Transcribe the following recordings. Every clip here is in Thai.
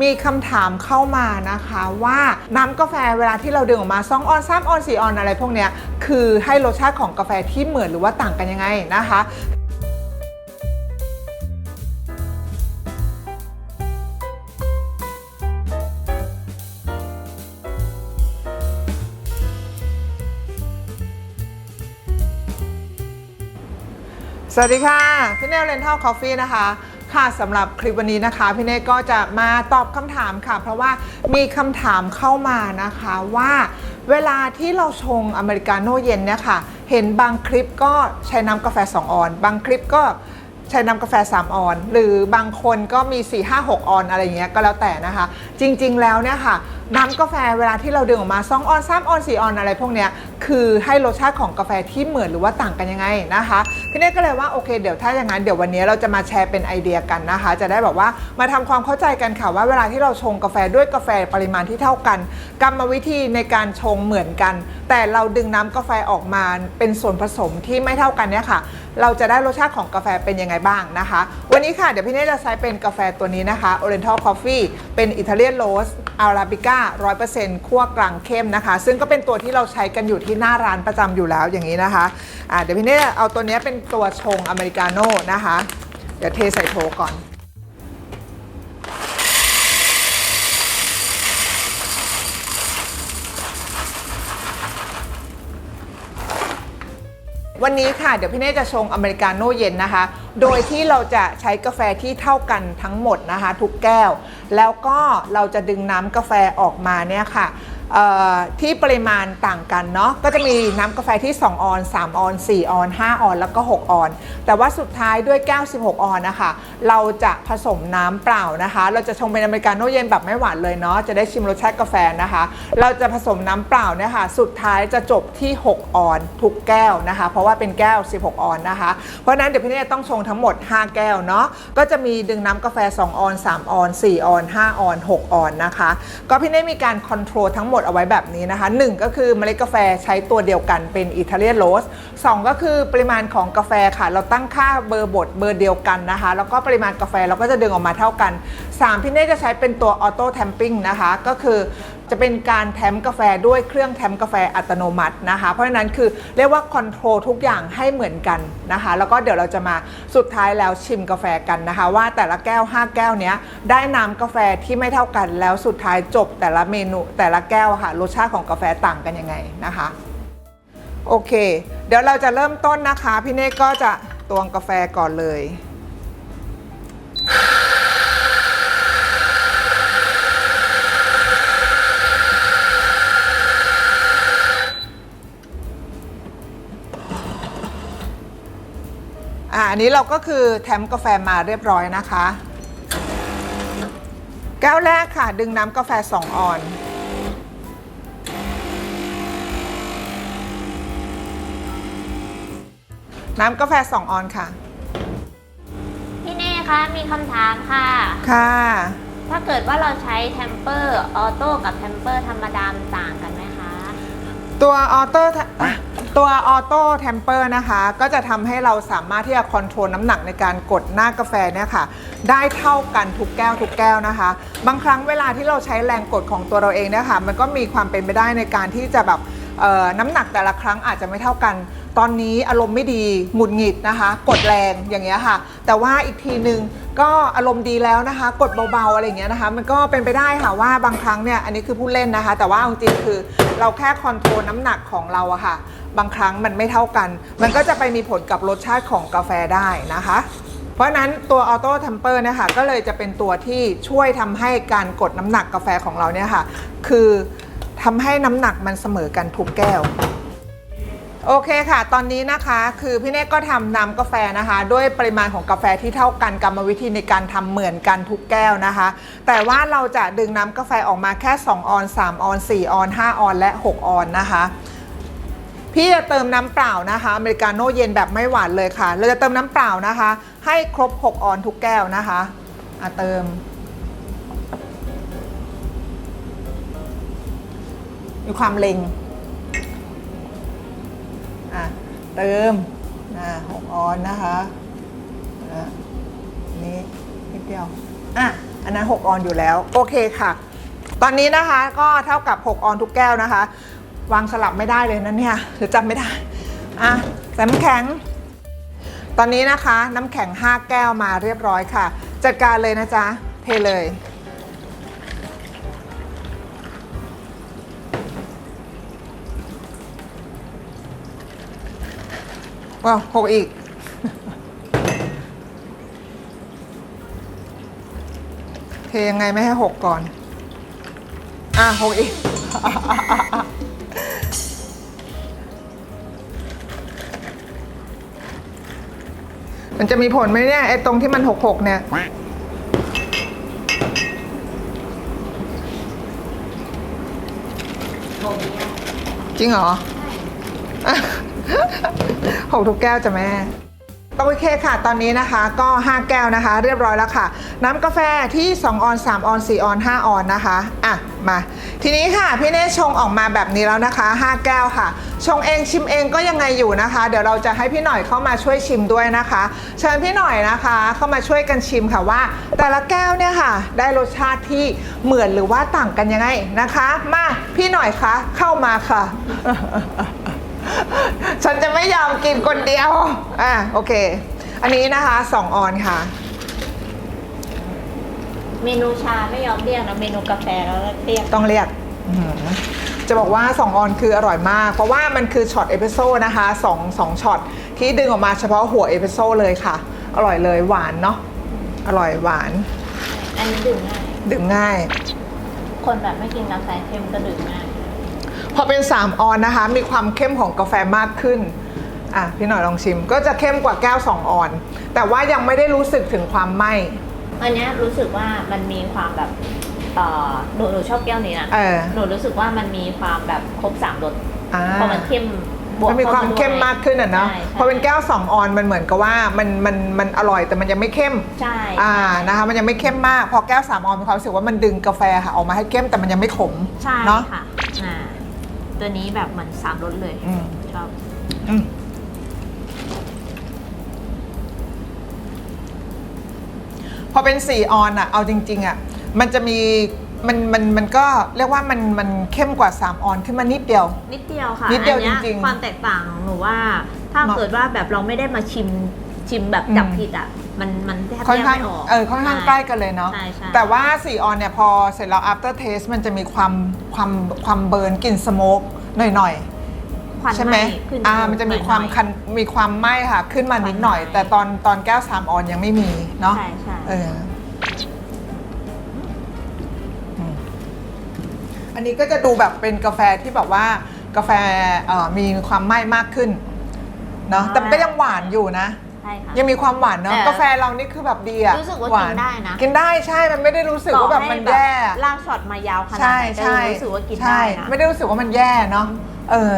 มีคำถามเข้ามานะคะว่าน้ำกาแฟเวลาที่เราดึงออกมา2ออน3ออน4ออนอะไรพวกเนี้ยคือให้รสชาติของกาแฟที่เหมือนหรือว่าต่างกันยังไงนะคะสวัสดีค่ะ พี่เนลเลนทัลคอฟฟี่นะคะ ค่ะสำหรับคลิปวันนี้นะคะ พี่เน่ก็จะมาตอบคำถามค่ะ เพราะว่ามีคำถามเข้ามานะคะว่าเวลาที่เราชงอเมริกาโน่เย็นเนี่ยค่ะ เห็นบางคลิปก็ใช้น้ำกาแฟ 2 ออน บางคลิปก็ใช้น้ำกาแฟ 3 ออน หรือบางคนก็มี 4 5 6 ออนอะไรเงี้ยก็แล้วแต่นะคะ จริงๆแล้วเนี่ยค่ะ น้ำกาแฟเวลาที่เราดึงออกมา2ออน3ออน4ออนอะไรพวกเนี้ยคือให้รสชาติของกาแฟที่เหมือนหรือว่าต่างกันยังไงนะคะพี่เนตก็เลยว่าโอเคเดี๋ยวถ้าอย่างนั้นเดี๋ยววันนี้เราจะมาแชร์เป็นไอเดียกันนะคะ จะได้แบบว่ามาทำความเข้าใจกันค่ะว่าเวลาที่เราชงกาแฟด้วยกาแฟปริมาณที่เท่ากัน กรรมวิธีในการชงเหมือนกัน แต่เราดึงน้ำกาแฟออกมาเป็นส่วนผสมที่ไม่เท่ากันเนี่ยค่ะ เราจะได้รสชาติของกาแฟเป็นยังไงบ้างนะคะ วันนี้ค่ะเดี๋ยวพี่เนตจะใช้เป็นกาแฟตัวนี้นะคะ Oriental Coffee เป็นอิตาเลียนโรส อาราบิก้าร้อยเคั่วกลางเข้มนะคะ ซึ่งก็เป็นตัวที่เราใช้กันอยู่ที่หน้าร้านประจำอยู่แล้วอย่างนี้นะคะะเดี๋ยวพี่เน่เอาตัวนี้เป็นตัวชงอเมริกาโน่นะคะ เดี๋ยวเทใส่โถก่อน วันนี้ค่ะเดี๋ยวพี่เน่จะชงอเมริกาโน่เย็นนะคะ โดยที่เราจะใช้กาแฟที่เท่ากันทั้งหมดนะคะ ทุกแก้ว แล้วก็เราจะดึงน้ำกาแฟออกมาเนี่ยค่ะ ที่ปริมาณต่างกันเนาะก็จะมีน้ำกาแฟที่ 2 ออน 3 ออน 4 ออน 5 ออน แล้วก็ 6 ออน แต่ว่าสุดท้ายด้วยแก้ว 16 ออนนะคะ เราจะผสมน้ำเปล่านะคะ เราจะชงเป็นอเมริกาโน่เย็นแบบไม่หวานเลยเนาะจะได้ชิมรสชาติกาแฟนะคะ เราจะผสมน้ำเปล่าเนี่ยค่ะสุดท้ายจะจบที่ 6 ออน ทุกแก้วนะคะ เพราะว่าเป็นแก้ว 16 ออนนะคะ เพราะนั้นเดี๋ยวพี่เนยต้องชงทั้งหมด 5 แก้วเนาะก็จะมีดึงน้ำกาแฟ 2 ออน 3 ออน 4 ออน 5 ออน 6 ออนนะคะ ก็พี่เนยมีการคอนโทรลทั้งหมดเอาไว้แบบนี้นะคะ 1 ก็คือเมล็ดกาแฟใช้ตัวเดียวกันเป็นอิตาเลียนโรส2ก็คือปริมาณของกาแฟค่ะ เราตั้งค่าเบอร์บดเบอร์เดียวกันนะคะ แล้วก็ปริมาณกาแฟเราก็จะดึงออกมาเท่ากัน 3 พี่เน่จะใช้เป็นตัวออโต้แทมปิ้งนะคะ ก็คือ จะเป็นการแทมกาแฟด้วยเครื่องแทมกาแฟอัตโนมัตินะคะ เพราะฉะนั้นคือเรียกว่าคอนโทรลทุกอย่างให้เหมือนกันนะคะ แล้วก็เดี๋ยวเราจะมาสุดท้ายแล้วชิมกาแฟกันนะคะ ว่าแต่ละแก้ว 5 แก้วเนี้ยได้น้ำกาแฟที่ไม่เท่ากัน แล้วสุดท้ายจบแต่ละเมนูแต่ละแก้วค่ะรสชาติของกาแฟต่างกันยังไงนะคะโอเค เดี๋ยวเราจะเริ่มต้นนะคะ พี่เน่ก็จะตวงกาแฟก่อนเลย อ่าอันนี้เราก็คือแถมกาแฟมาเรียบร้อยนะคะ แก้วแรกค่ะ ดึงน้ำกาแฟ 2 ออน น้ำกาแฟ 2 ออนค่ะ พี่เน่คะมีคำถามค่ะ ค่ะ ถ้าเกิดว่าเราใช้แทมเปอร์ออโต้กับแทมเปอร์ธรรมดามันต่างกันไหมคะ ตัวออโต้ตัวออโต้แทมเปอร์นะคะ ก็จะทำให้เราสามารถที่จะคอนโทรลน้ำหนักในการกดหน้ากาแฟเนี่ยค่ะ ได้เท่ากันทุกแก้วทุกแก้วนะคะ บางครั้งเวลาที่เราใช้แรงกดของตัวเราเองเนี่ยค่ะ มันก็มีความเป็นไปได้ในการที่จะแบบเอ่อน้ำหนักแต่ละครั้งอาจจะไม่เท่ากัน ตอนนี้อารมณ์ไม่ดีหงุดหงิดนะคะ กดแรงอย่างเงี้ยค่ะ แต่ว่าอีกทีนึงก็อารมณ์ดีแล้วนะคะ กดเบาๆอะไรอย่างเงี้ยนะคะ มันก็เป็นไปได้ค่ะว่าบางครั้งเนี่ยอันนี้คือผู้เล่นนะคะ แต่ว่าเอาจริงๆคือเราแค่คอนโทรลน้ำหนักของเราอะค่ะ บางครั้งมันไม่เท่ากัน มันก็จะไปมีผลกับรสชาติของกาแฟได้นะคะ เพราะนั้นตัวออโต้ทัมเปอร์นะคะก็เลยจะเป็นตัวที่ช่วยทำให้การกดน้ำหนักกาแฟของเราเนี่ยค่ะ คือทำให้น้ำหนักมันเสมอกันทุกแก้ว โอเคค่ะ ตอนนี้นะคะคือพี่เนกก็ทำน้ำกาแฟนะคะ ด้วยปริมาณของกาแฟที่เท่ากันกรรมวิธีในการทำเหมือนกันทุกแก้วนะคะ แต่ว่าเราจะดึงน้ำกาแฟออกมาแค่ 2 ออน 3 ออน 4 ออน 5 ออน และ 6 ออนนะคะพี่จะเติมน้ำเปล่านะคะอเมริกาโน่เย็นแบบไม่หวานเลยค่ะ เราจะเติมน้ำเปล่านะคะ ให้ครบ 6 ออนทุกแก้วนะคะอะเติมมีความเล็ง เติมอะหกออนนะคะนี่นิดเดียวอะอันนั้น6ออนอยู่แล้ว โอเคค่ะ ตอนนี้นะคะก็เท่ากับ 6 ออนทุกแก้วนะคะ วางสลับไม่ได้เลยนะเนี่ยหรือจำไม่ได้อะใส่น้ำแข็ง ตอนนี้นะคะ น้ำแข็ง 5 แก้วมาเรียบร้อยค่ะ จัดการเลยนะจ๊ะเทเลย ว้าวหกอีก เทยังไงไม่ให้หกก่อน อะหกอีก มันจะมีผลไหมเนี่ยไอ้ตรงที่มันหกหกเนี่ย จริงเหรอ หกทุกแก้วจ้ะแม่โอเคค่ะ ตอนนี้นะคะก็ 5 แก้วนะคะ เรียบร้อยแล้วค่ะ น้ำกาแฟที่ 2 ออน 3 ออน 4 ออน 5 ออนนะคะ อะ มา ทีนี้ค่ะ พี่เน่ชงออกมาแบบนี้แล้วนะคะ 5 แก้วค่ะ ชงเองชิมเองก็ยังไงอยู่นะคะ เดี๋ยวเราจะให้พี่หน่อยเข้ามาช่วยชิมด้วยนะคะ เชิญพี่หน่อยนะคะ เข้ามาช่วยกันชิมค่ะว่า แต่ละแก้วเนี่ยค่ะ ได้รสชาติที่เหมือนหรือว่าต่างกันยังไงนะคะ มาพี่หน่อยคะเข้ามาค่ะ ฉันจะไม่ยอมกินคนเดียว อะโอเค อันนี้นะคะสองออนค่ะ เมนูชาไม่ยอมเรียกนะเมนูกาแฟแล้วเรียกต้องเรียกอื้อหือจะบอกว่า 2 ออนคืออร่อยมาก เพราะว่ามันคือช็อตเอพิโซดนะคะ2 2ช็อตที่ดึงออกมาเฉพาะหัวเอพิโซดเลยค่ะ อร่อยเลยหวานเนาะอร่อยหวานอันนี้ดื่มง่ายดื่มง่าย คนแบบไม่กินกาแฟเค็มก็ดื่มง่าย พอเป็น 3 ออนนะคะ มีความเข้มของกาแฟมากขึ้นอะพี่หน่อยลองชิมก็จะเข้มกว่าแก้ว 2 ออน แต่ว่ายังไม่ได้รู้สึกถึงความไหม้อันเนี้ยรู้สึกว่ามันมีความแบบเอ่อหนูหนูชอบแก้วนี้นะเออ หนูรู้สึกว่ามันมีความแบบครบสามรสอ่า พอมันเข้มบวกมันมีความเข้มมากขึ้นอะเนาะใช่ใช่พอเป็นแก้ว 2 ออนมันเหมือนกับว่ามันมันมันอร่อยแต่มันยังไม่เข้ม ใช่อ่านะคะมันยังไม่เข้มมาก พอแก้ว 3 ออนมีความรู้สึกว่ามันดึงกาแฟค่ะออกมาให้เข้มแต่มันยังไม่ขมใช่เนาะ ค่ะอ่า ตัวนี้แบบเหมือนสามรสเลยอืมชอบ อืมพอเป็น4ออนอะเอาจริงๆอะมันจะมีมันมันมันก็เรียกว่ามันมันเข้มกว่า3ออนขึ้นมานิดเดียว นิดเดียวค่ะนิดเดียวอันนี้จริงๆความแตกต่างของหนูว่า ถ้าเนอะเกิดว่าแบบเราไม่ได้มาชิมชิมแบบอืมจับผิดอะ มันมันแทบค่อนแยกข้างไม่ออกเออค่อนข้างใกล้กันเลยเนาะใช่ใช่ แต่ว่า4ออนเนี่ยพอเสร็จแล้ว after taste มันจะมีความความความเบิร์นกลิ่นสโมกหน่อยควันๆใช่ไหมขึ้นอ่าจกมันจะมีหอยๆ ความคัน มีความไหม้ค่ะ ขึ้นมานิดหน่อย ควันไหม้แต่ตอนตอนแก้ว3ออนยังไม่มีเนาะใช่ใช่ เอออืมอันนี้ก็จะดูแบบเป็นกาแฟที่แบบว่ากาแฟเอ่อมีความไหม้มากขึ้น เนาะ แต่มันก็ยังหวานอยู่นะ ใช่ค่ะ ยังมีความหวานเนาะแต่กาแฟเรานี่คือแบบดีอะรู้สึกว่าหกินได้นะกินได้ใช่มันไม่ได้รู้สึกว่าแบบมันแย่ต่อให้ลากช็อตมายาวขนาดใช่ไหนก็ใช่ยังรู้สึกว่ากินใช่ได้นะ ไม่ได้รู้สึกว่ามันแย่เนาะเออ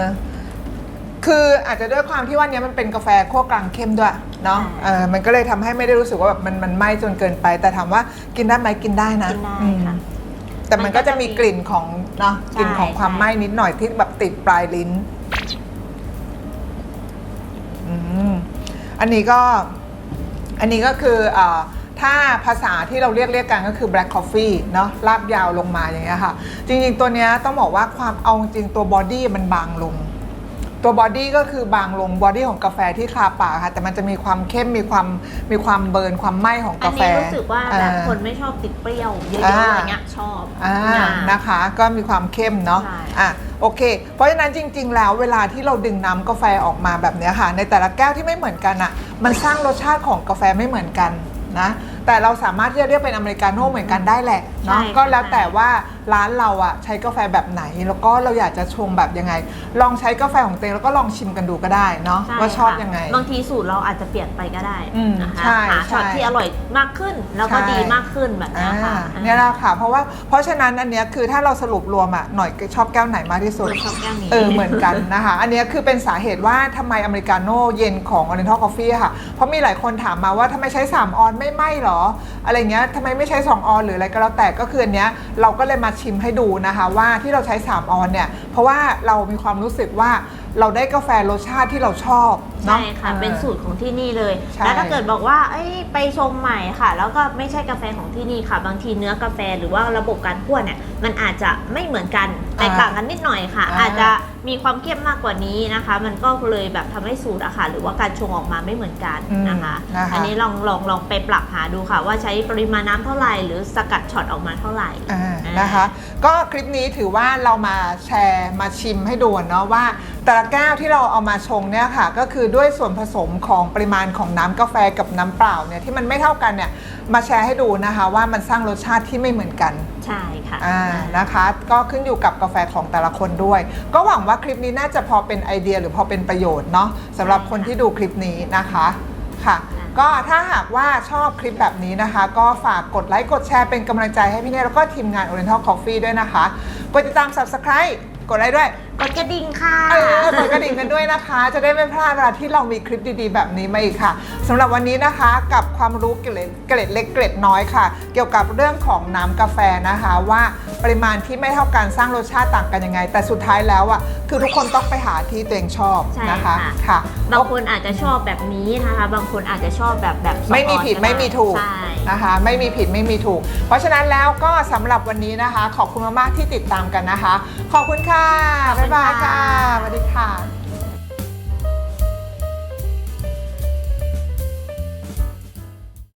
คืออาจจะด้วยความที่ว่าเนี้ยมันเป็นกาแฟคั่วกลางเข้มด้วยเนาะเออมันก็เลยทำให้ไม่ได้รู้สึกว่าแบบมันมันไหม้จนเกินไป แต่ถามว่ากินได้ไหมกินได้นะกินได้อืมค่ะแต่มันก็จะมีกลิ่นของเนาะใช่กลิ่นของความใช่ ไหม้นิดหน่อยที่แบบติดปลายลิ้น อืม อันนี้ก็อันนี้ก็คือเออถ้าภาษาที่เราเรียกเรียกกันก็คือ black coffee เนาะลากยาวลงมาอย่างเงี้ยค่ะ จริงๆตัวเนี้ยต้องบอกว่าความเอาจริงๆตัวบอดี้มันบางลง ตัวบอดี้ก็คือบางลงบอดี้ของกาแฟที่คาปากค่ะ แต่มันจะมีความเข้มมีความมีความเบิร์นความไหม้ของอักานแฟนี้รู้สึกว่าแบบอ่คนไม่ชอบติดเปรี้ยวเยอะอ่าๆอย่างเงี้ยชอบอ่าอ่านะคะ ก็มีความเข้มเนาะใช่อะ โอเค เพราะฉะนั้นจริง ๆ แล้วเวลาที่เราดึงน้ำกาแฟออกมาแบบนี้ค่ะ ในแต่ละแก้วที่ไม่เหมือนกันอะ มันสร้างรสชาติของกาแฟไม่เหมือนกันนะ แต่เราสามารถที่จะเรียกเป็นอเมริกาโน่เหมือนกันได้แหละ เนาะใช่ค่ะก็แล้วแต่ใช่ว่าร้านเราอะใช้กาแฟแบบไหน แล้วก็เราอยากจะชงแบบยังไง ลองใช้กาแฟของตัวเองแล้วก็ลองชิมกันดูก็ได้เนาะใช่ว่าชอบค่ะยังไง บางทีสูตรเราอาจจะเปลี่ยนไปก็ได้อืมนะคะใช่หาช็อตใช่ที่อร่อยมากขึ้น แล้วก็ใช่ ดีมากขึ้นแบบเนี้ยค่ะอ่าเนี่ยแหละค่ะ เพราะว่าเพราะฉะนั้นอันเนี้ยคือถ้าเราสรุปรวมอะหน่อยชอบแก้วไหนมากที่สุดหนูชอบแก้วนี้ เออเหมือนกันนะคะ อันเนี้ยคือเป็นสาเหตุว่าทำไมอเมริกาโน่เย็นของ Oriental Coffee อะค่ะ เพราะมีหลายคนถามมาว่าทำไมใช้ 3 ออนไม่ไหมหรอ อะไรเงี้ยทำไมไม่ใช้ 2 ออนหรืออะไรก็แล้วแต่ก็คืออันเนี้ยเราก็เลยมาชิมให้ดูนะคะว่าที่เราใช้ 3 ออนเนี่ย เพราะว่าเรามีความรู้สึกว่าเราได้กาแฟรสชาติที่เราชอบเนาะใช่ค่ะออเป็นสูตรของที่นี่เลย ใช่แล้วถ้าเกิดบอกว่าเอ้ยไปชงใหม่ค่ะ แล้วก็ไม่ใช่กาแฟของที่นี่ค่ะ บางทีเนื้อกาแฟหรือว่าระบบการคั่วเนี่ย มันอาจจะไม่เหมือนกันแตกต่างกันนิดหน่อยค่ะ อ่า อาจจะมีความเข้มมากกว่านี้นะคะ มันก็เลยแบบทำให้สูตรอะค่ะ หรือว่าการชงออกมาไม่เหมือนกันนะคะนะคะ อันนี้ลองลองลองไปปรับหาดูค่ะ ว่าใช้ปริมาณน้ำเท่าไหร่ หรือสกัดช็อตออกมาเท่าไหร่ อ่านะคะ ก็คลิปนี้ถือว่าเรามาแชร์มาชิมให้ดูเนาะว่าแต่ละแก้วที่เราเอามาชงเนี่ยค่ะ ก็คือด้วยส่วนผสมของปริมาณของน้ำกาแฟกับน้ำเปล่าเนี่ยที่มันไม่เท่ากันเนี่ยมาแชร์ให้ดูนะคะ ว่ามันสร้างรสชาติที่ไม่เหมือนกัน ใช่ค่ะ อ่านะคะ ก็ขึ้นอยู่กับกาแฟของแต่ละคนด้วย ก็หวังว่าคลิปนี้น่าจะพอเป็นไอเดียหรือพอเป็นประโยชน์เนาะสำหรับคนที่ดูคลิปนี้นะคะค่ะ ก็ถ้าหากว่าชอบคลิปแบบนี้นะคะ ก็ฝากกดไลค์กดแชร์เป็นกำลังใจให้พี่เน่แล้วก็ทีมงาน Oriental Coffee ด้วยนะคะ กดติดตาม Subscribe กดไลค์ด้วยกดกระดิ่งค่ะ เออกดกระดิ่งกันด้วยนะคะ จะได้ไม่พลาดเวลาที่เรามีคลิปดีๆ แบบนี้มาอีกค่ะสำหรับวันนี้นะคะกับความรู้เกล็ดเกล็ดเล็กเกล็ดน้อยค่ะ เกี่ยวกับเรื่องของน้ำกาแฟนะคะ ว่าปริมาณที่ไม่เท่ากันสร้างรสชาติต่างกันยังไง แต่สุดท้ายแล้วอะคือทุกคนต้องไปหาที่ตัวเองชอบใช่นะคะค่ะ ค่ะ บางคนอาจจะชอบแบบนี้นะคะ บางคนอาจจะชอบแบบแบบซอฟต์ไม่มีผิดก็ไม่มีถูกใช่ นะคะ ไม่มีผิดไม่มีถูก เพราะฉะนั้นแล้วก็สำหรับวันนี้นะคะ ขอบคุณมากๆที่ติดตามกันนะคะ ขอบคุณค่ะบ๊ายบายค่ะสวัสดีค่ะ